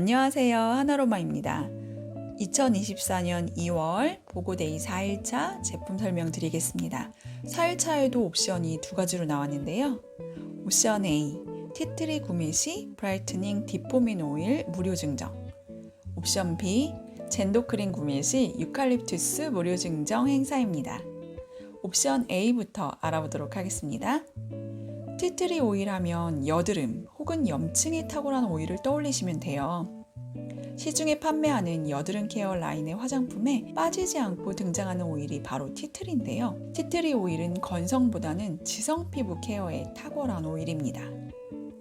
안녕하세요. 하나로마입니다. 2024년 2월 보고데이 4일차 제품 설명 드리겠습니다. 4일차에도 옵션이 두 가지로 나왔는데요. 옵션 A, 티트리 구매 시 브라이트닝 딥포민 오일 무료 증정. 옵션 B, 젠도크림 구매 시 유칼립투스 무료 증정 행사입니다. 옵션 A부터 알아보도록 하겠습니다. 티트리 오일 하면 여드름 혹은 염증에 탁월한 오일을 떠올리시면 돼요. 시중에 판매하는 여드름 케어 라인의 화장품에 빠지지 않고 등장하는 오일이 바로 티트리인데요. 티트리 오일은 건성보다는 지성 피부 케어에 탁월한 오일입니다.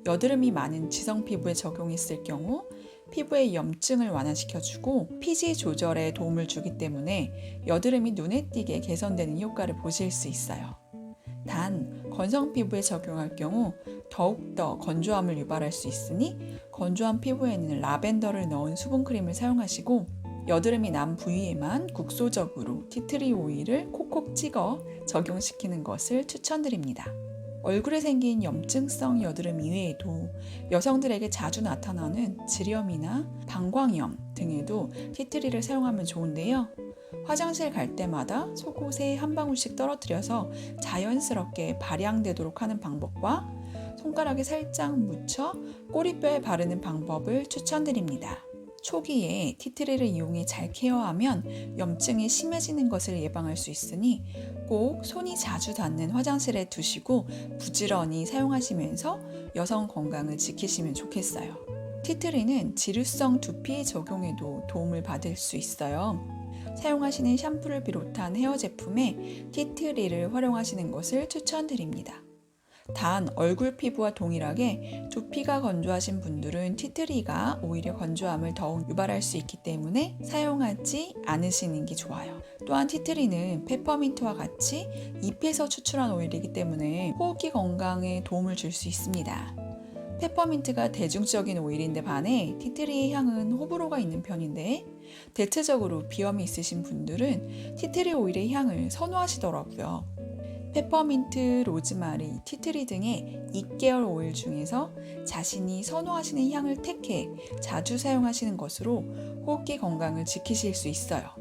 여드름이 많은 지성 피부에 적용했을 경우 피부의 염증을 완화시켜주고 피지 조절에 도움을 주기 때문에 여드름이 눈에 띄게 개선되는 효과를 보실 수 있어요. 단, 건성 피부에 적용할 경우 더욱더 건조함을 유발할 수 있으니 건조한 피부에는 라벤더를 넣은 수분크림을 사용하시고 여드름이 난 부위에만 국소적으로 티트리 오일을 콕콕 찍어 적용시키는 것을 추천드립니다. 얼굴에 생긴 염증성 여드름 이외에도 여성들에게 자주 나타나는 지렴이나 방광염 등에도 티트리를 사용하면 좋은데요. 화장실 갈 때마다 속옷에 한 방울씩 떨어뜨려서 자연스럽게 발양되도록 하는 방법과 손가락에 살짝 묻혀 꼬리뼈에 바르는 방법을 추천드립니다. 초기에 티트리를 이용해 잘 케어하면 염증이 심해지는 것을 예방할 수 있으니 꼭 손이 자주 닿는 화장실에 두시고 부지런히 사용하시면서 여성 건강을 지키시면 좋겠어요. 티트리는 지루성 두피 적용에도 도움을 받을 수 있어요. 사용하시는 샴푸를 비롯한 헤어 제품에 티트리를 활용하시는 것을 추천드립니다. 단 얼굴 피부와 동일하게 두피가 건조하신 분들은 티트리가 오히려 건조함을 더욱 유발할 수 있기 때문에 사용하지 않으시는 게 좋아요. 또한 티트리는 페퍼민트와 같이 잎에서 추출한 오일이기 때문에 호흡기 건강에 도움을 줄 수 있습니다. 페퍼민트가 대중적인 오일인데 반해 티트리의 향은 호불호가 있는 편인데 대체적으로 비염이 있으신 분들은 티트리 오일의 향을 선호하시더라고요. 페퍼민트, 로즈마리, 티트리 등의 2계열 오일 중에서 자신이 선호하시는 향을 택해 자주 사용하시는 것으로 호흡기 건강을 지키실 수 있어요.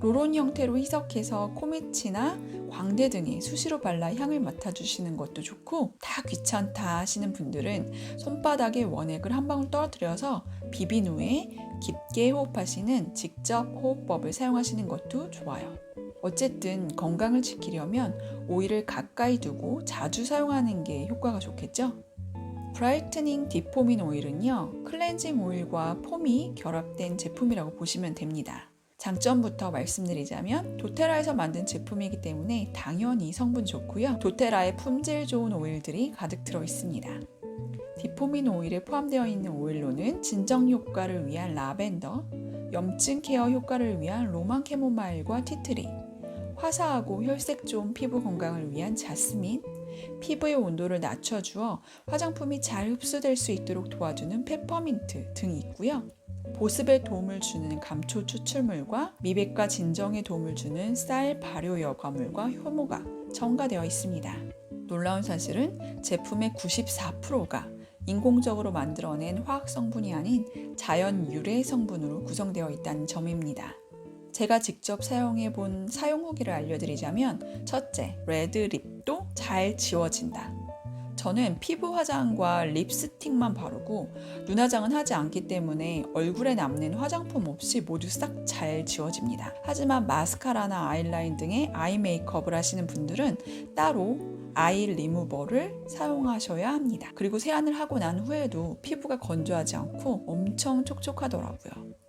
로론 형태로 희석해서 코밑이나 광대 등에 수시로 발라 향을 맡아주시는 것도 좋고 다 귀찮다 하시는 분들은 손바닥에 원액을 한 방울 떨어뜨려서 비빈 후에 깊게 호흡하시는 직접 호흡법을 사용하시는 것도 좋아요. 어쨌든 건강을 지키려면 오일을 가까이 두고 자주 사용하는 게 효과가 좋겠죠? 브라이트닝 딥포민 오일은요, 클렌징 오일과 폼이 결합된 제품이라고 보시면 됩니다. 장점부터 말씀드리자면 도테라에서 만든 제품이기 때문에 당연히 성분 좋고요. 도테라의 품질 좋은 오일들이 가득 들어 있습니다. 디포민 오일에 포함되어 있는 오일로는 진정 효과를 위한 라벤더, 염증 케어 효과를 위한 로만 캐모마일과 티트리, 화사하고 혈색 좋은 피부 건강을 위한 자스민, 피부의 온도를 낮춰주어 화장품이 잘 흡수될 수 있도록 도와주는 페퍼민트 등이 있고요. 보습에 도움을 주는 감초 추출물과 미백과 진정에 도움을 주는 쌀 발효 여과물과 효모가 첨가되어 있습니다. 놀라운 사실은 제품의 94%가 인공적으로 만들어낸 화학 성분이 아닌 자연 유래 성분으로 구성되어 있다는 점입니다. 제가 직접 사용해 본 사용 후기를 알려드리자면 첫째, 레드 립도 잘 지워진다. 저는 피부 화장과 립스틱만 바르고 눈 화장은 하지 않기 때문에 얼굴에 남는 화장품 없이 모두 싹 잘 지워집니다. 하지만 마스카라나 아이라인 등의 아이 메이크업을 하시는 분들은 따로 아이 리무버를 사용하셔야 합니다. 그리고 세안을 하고 난 후에도 피부가 건조하지 않고 엄청 촉촉하더라고요.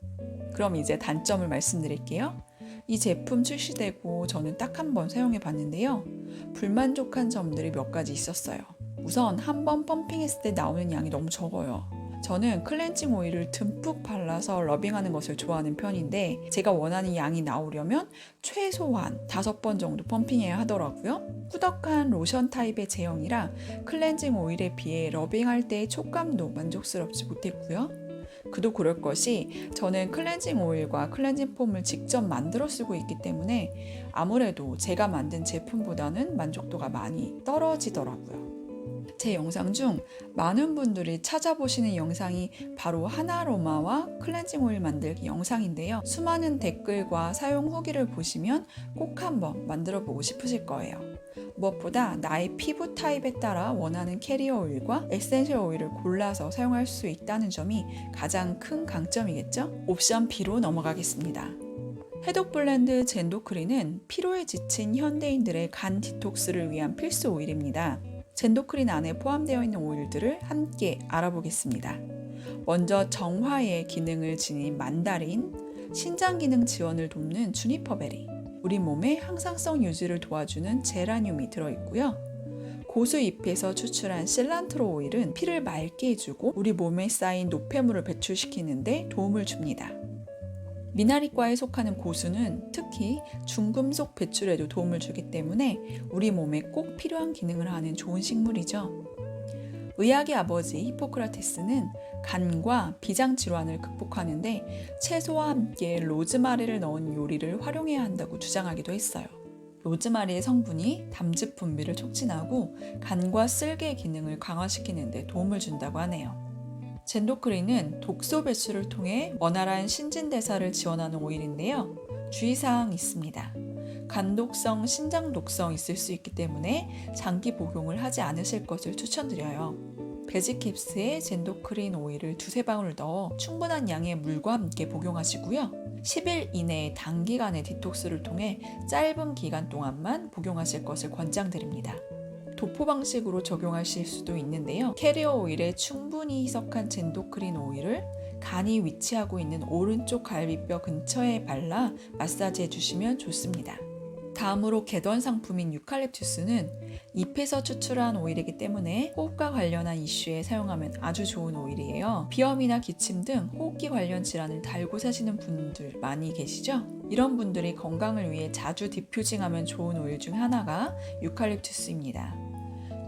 그럼 이제 단점을 말씀드릴게요. 이 제품 출시되고 저는 딱 한 번 사용해 봤는데요. 불만족한 점들이 몇 가지 있었어요. 우선 한 번 펌핑했을 때 나오는 양이 너무 적어요. 저는 클렌징 오일을 듬뿍 발라서 러빙하는 것을 좋아하는 편인데 제가 원하는 양이 나오려면 최소한 5번 정도 펌핑해야 하더라고요. 꾸덕한 로션 타입의 제형이라 클렌징 오일에 비해 러빙할 때의 촉감도 만족스럽지 못했고요. 그도 그럴 것이 저는 클렌징 오일과 클렌징 폼을 직접 만들어 쓰고 있기 때문에 아무래도 제가 만든 제품보다는 만족도가 많이 떨어지더라고요. 제 영상 중 많은 분들이 찾아보시는 영상이 바로 하나로마와 클렌징 오일 만들기 영상인데요. 수많은 댓글과 사용 후기를 보시면 꼭 한번 만들어 보고 싶으실 거예요. 무엇보다 나의 피부 타입에 따라 원하는 캐리어 오일과 에센셜 오일을 골라서 사용할 수 있다는 점이 가장 큰 강점이겠죠? 옵션 B로 넘어가겠습니다. 해독 블렌드 젠도크린은 피로에 지친 현대인들의 간 디톡스를 위한 필수 오일입니다. 젠도크린 안에 포함되어 있는 오일들을 함께 알아보겠습니다. 먼저 정화의 기능을 지닌 만다린, 신장 기능 지원을 돕는 주니퍼베리, 우리 몸의 항상성 유지를 도와주는 제라늄이 들어있고요. 고수 잎에서 추출한 실란트로 오일은 피를 맑게 해주고 우리 몸에 쌓인 노폐물을 배출시키는데 도움을 줍니다. 미나리과에 속하는 고수는 특히 중금속 배출에도 도움을 주기 때문에 우리 몸에 꼭 필요한 기능을 하는 좋은 식물이죠. 의학의 아버지 히포크라테스는 간과 비장 질환을 극복하는데 채소와 함께 로즈마리를 넣은 요리를 활용해야 한다고 주장하기도 했어요. 로즈마리의 성분이 담즙 분비를 촉진하고 간과 쓸개 기능을 강화시키는 데 도움을 준다고 하네요. 젠도크린은 독소 배출을 통해 원활한 신진대사를 지원하는 오일인데요. 주의사항 있습니다. 간 독성, 신장 독성 있을 수 있기 때문에 장기 복용을 하지 않으실 것을 추천드려요. 베지캡스에 젠도크린 오일을 두세 방울 넣어 충분한 양의 물과 함께 복용하시고요. 10일 이내에 단기간의 디톡스를 통해 짧은 기간 동안만 복용하실 것을 권장드립니다. 도포 방식으로 적용하실 수도 있는데요. 캐리어 오일에 충분히 희석한 젠도크린 오일을 간이 위치하고 있는 오른쪽 갈비뼈 근처에 발라 마사지 해 주시면 좋습니다. 다음으로 개던 상품인 유칼립투스는 잎에서 추출한 오일이기 때문에 호흡과 관련한 이슈에 사용하면 아주 좋은 오일이에요. 비염이나 기침 등 호흡기 관련 질환을 달고 사시는 분들 많이 계시죠? 이런 분들이 건강을 위해 자주 디퓨징하면 좋은 오일 중 하나가 유칼립투스입니다.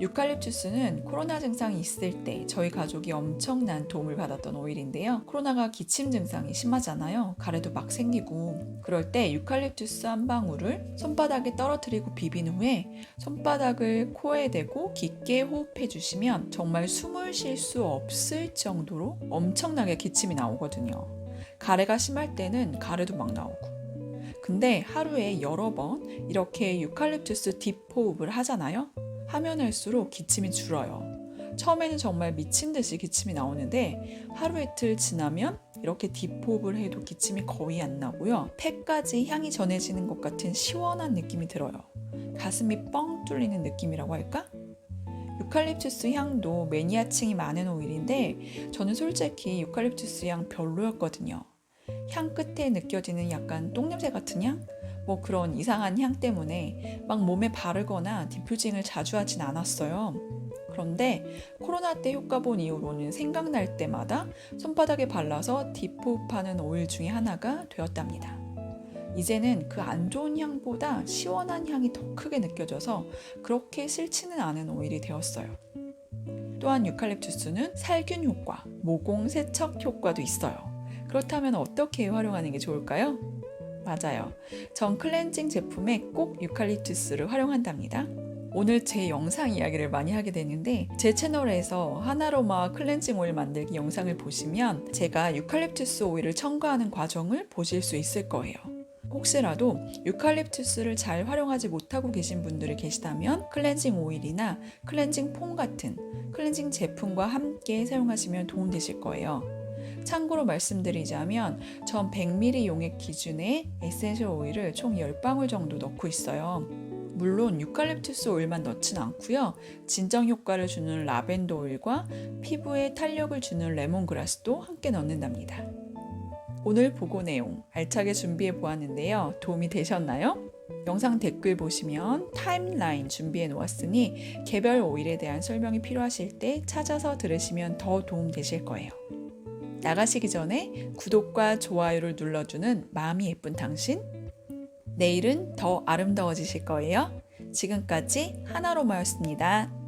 유칼립투스는 코로나 증상이 있을 때 저희 가족이 엄청난 도움을 받았던 오일인데요. 코로나가 기침 증상이 심하잖아요. 가래도 막 생기고. 그럴 때 유칼립투스 한 방울을 손바닥에 떨어뜨리고 비빈 후에 손바닥을 코에 대고 깊게 호흡해 주시면 정말 숨을 쉴 수 없을 정도로 엄청나게 기침이 나오거든요. 가래가 심할 때는 가래도 막 나오고. 근데 하루에 여러 번 이렇게 유칼립투스 딥 호흡을 하잖아요. 하면 할수록 기침이 줄어요. 처음에는 정말 미친 듯이 기침이 나오는데 하루 이틀 지나면 이렇게 딥호흡을 해도 기침이 거의 안 나고요. 폐까지 향이 전해지는 것 같은 시원한 느낌이 들어요. 가슴이 뻥 뚫리는 느낌이라고 할까? 유칼립투스 향도 매니아층이 많은 오일인데 저는 솔직히 유칼립투스 향 별로였거든요. 향 끝에 느껴지는 약간 똥냄새 같은 향? 뭐 그런 이상한 향 때문에 막 몸에 바르거나 디퓨징을 자주 하진 않았어요. 그런데 코로나 때 효과 본 이후로는 생각날 때마다 손바닥에 발라서 딥호흡하는 오일 중에 하나가 되었답니다. 이제는 그 안 좋은 향보다 시원한 향이 더 크게 느껴져서 그렇게 싫지는 않은 오일이 되었어요. 또한 유칼립투스는 살균 효과, 모공 세척 효과도 있어요. 그렇다면 어떻게 활용하는 게 좋을까요? 맞아요. 전 클렌징 제품에 꼭 유칼립투스를 활용한답니다. 오늘 제 영상 이야기를 많이 하게 되는데 제 채널에서 하나로마 클렌징 오일 만들기 영상을 보시면 제가 유칼립투스 오일을 첨가하는 과정을 보실 수 있을 거예요. 혹시라도 유칼립투스를 잘 활용하지 못하고 계신 분들이 계시다면 클렌징 오일이나 클렌징 폼 같은 클렌징 제품과 함께 사용하시면 도움되실 거예요. 참고로 말씀드리자면 전 100ml 용액 기준의 에센셜 오일을 총 10방울 정도 넣고 있어요. 물론 유칼립투스 오일만 넣진 않고요. 진정 효과를 주는 라벤더 오일과 피부에 탄력을 주는 레몬그라스도 함께 넣는답니다. 오늘 보고 내용 알차게 준비해 보았는데요. 도움이 되셨나요? 영상 댓글 보시면 타임라인 준비해 놓았으니 개별 오일에 대한 설명이 필요하실 때 찾아서 들으시면 더 도움 되실 거예요. 나가시기 전에 구독과 좋아요를 눌러주는 마음이 예쁜 당신. 내일은 더 아름다워지실 거예요. 지금까지 하나로마였습니다.